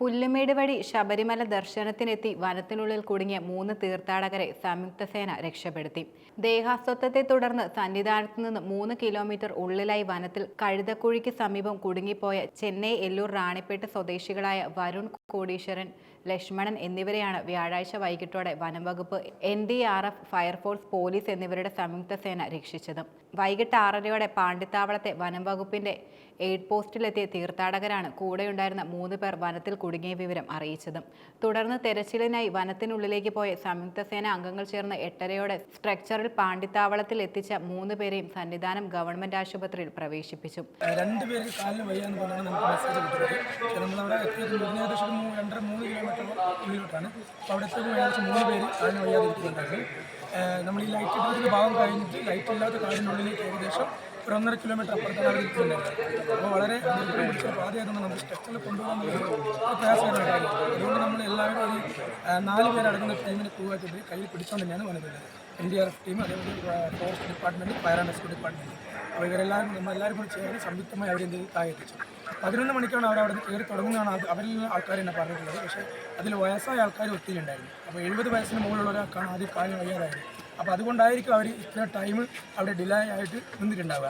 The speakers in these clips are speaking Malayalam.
പുല്ലുമേട് വഴി ശബരിമല ദർശനത്തിനെത്തി വനത്തിനുള്ളിൽ കുടുങ്ങിയ മൂന്ന് തീർത്ഥാടകരെ സംയുക്ത സേന രക്ഷപ്പെടുത്തി. ദേഹാസ്വത്വത്തെ തുടർന്ന് സന്നിധാനത്ത് നിന്ന് മൂന്ന് കിലോമീറ്റർ ഉള്ളിലായി വനത്തിൽ കഴുതക്കുഴിക്ക് സമീപം കുടുങ്ങിപ്പോയ ചെന്നൈ എല്ലൂർ റാണിപ്പേട്ട് സ്വദേശികളായ വരുൺ കോടീശ്വരൻ ലക്ഷ്മണൻ എന്നിവരെയാണ് വ്യാഴാഴ്ച വൈകിട്ടോടെ വനംവകുപ്പ് N D R F fire force police എന്നിവരുടെ സംയുക്ത സേന രക്ഷിച്ചത്. വൈകിട്ട് ആറരയോടെ പാണ്ഡിത്താവളത്തെ വനംവകുപ്പിന്റെ എയ്ഡ് പോസ്റ്റിലെത്തിയ തീർത്ഥാടകരാണ് കൂടെയുണ്ടായിരുന്ന മൂന്ന് പേർ വനത്തിൽ കുടുങ്ങിയ വിവരം അറിയിച്ചതും. തുടർന്ന് തെരച്ചിലിനായി വനത്തിനുള്ളിലേക്ക് പോയ സംയുക്ത സേന അംഗങ്ങൾ ചേർന്ന് എട്ടരയോടെ സ്ട്രക്ചറിൽ പാണ്ഡിത്താവളത്തിൽ എത്തിച്ച മൂന്ന് പേരെയും സന്നിധാനം ഗവൺമെന്റ് ആശുപത്രിയിൽ പ്രവേശിപ്പിച്ചു. വയ്യാന്ന് പറഞ്ഞാണ് കിലോമീറ്റർ പേര് നമ്മൾ ഈ ലൈറ്റ് ഭാഗം കഴിഞ്ഞിട്ട് ലൈറ്റ് ഇല്ലാത്ത കാടിനുള്ളിലേക്ക് ഏകദേശം ഒരു ഒന്നര കിലോമീറ്റർ അപ്പുറത്താണ് ഇരിക്കുന്നുണ്ടായിരുന്നത് അപ്പോൾ വളരെ ദുരിതം പിടിച്ച പാതയായതുകൊണ്ട് നമുക്ക് സ്ട്രക്ചറിൽ കൊണ്ടുപോകാൻ അതുകൊണ്ട് നമ്മൾ എല്ലാവരും ഏഹ് നാല് പേരടങ്ങുന്ന ടീമിനെ പോകാത്തത് കയ്യിൽ പിടിച്ചുകൊണ്ട് തന്നെയാണ് വന്നത്. N D R F team അതേപോലെ forest department fire and rescue department അപ്പോൾ ഇവരെല്ലാവരും നമ്മളെല്ലാവരും കൂടി ചേർന്ന് സംയുക്തമായി അവരെ എന്ത് ചെയ്തു താഴെ എത്തിച്ചു പതിനൊന്ന് മണിക്കാണ് നിന്ന് കയറി തുടങ്ങുന്നതാണ് അത് അവരിൽ ആൾക്കാർ എന്നെ പറഞ്ഞിട്ടുള്ളത്. പക്ഷേ അതിൽ വയസ്സായ ആൾക്കാർ ഒത്തിരി ഉണ്ടായിരുന്നു. അപ്പോൾ എഴുപത് വയസ്സിന് മുകളിലുള്ള ഒരാൾക്കാണ് ആദ്യം കാര്യം വയ്യാതായത്. അപ്പോൾ അതുകൊണ്ടായിരിക്കും അവർ ഇത്ര ടൈം അവിടെ ഡിലേ ആയിട്ട് നിന്നിട്ടുണ്ടാവുക.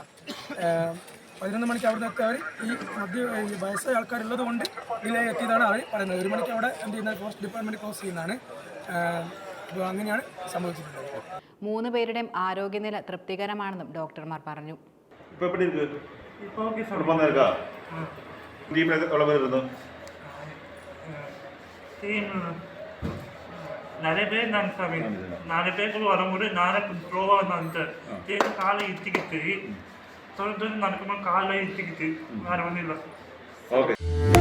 പതിനൊന്ന് മണിക്ക് അവിടെ നിന്നൊക്കെ അവർ ഈ മധ്യ ഈ വയസ്സായ ആൾക്കാരുള്ളത് കൊണ്ട് ഡിലേ എത്തിയതാണ് അവർ പറയുന്നത്. ഒരു മണിക്ക് അവിടെ എന്ത് ചെയ്യുന്നത് ഫോറസ്റ്റ് ഡിപ്പാർട്ട്മെന്റ് ക്ലോസ് ചെയ്യുന്നതാണ്. അപ്പോൾ അങ്ങനെയാണ് സംഭവിച്ചിട്ടുള്ളത്. മൂന്ന് പേരുടെയും ആരോഗ്യനില തൃപ്തികരമാണെന്നും ഡോക്ടർമാർ പറഞ്ഞു. ഇപ്പോൾ എവിടെ நிறைய பேர் இருந்தாங்க சாமி. நாலு பேருக்குள்ள வரும்போது நானே கொஞ்சம் ஸ்லோவாக இருந்தாங்க தேடி காலை இத்திக்கிட்டு தொடர்ந்து நடக்கும்போது காலை இத்திக்கிட்டு வேறு ஒன்றும் இல்லை. ஓகே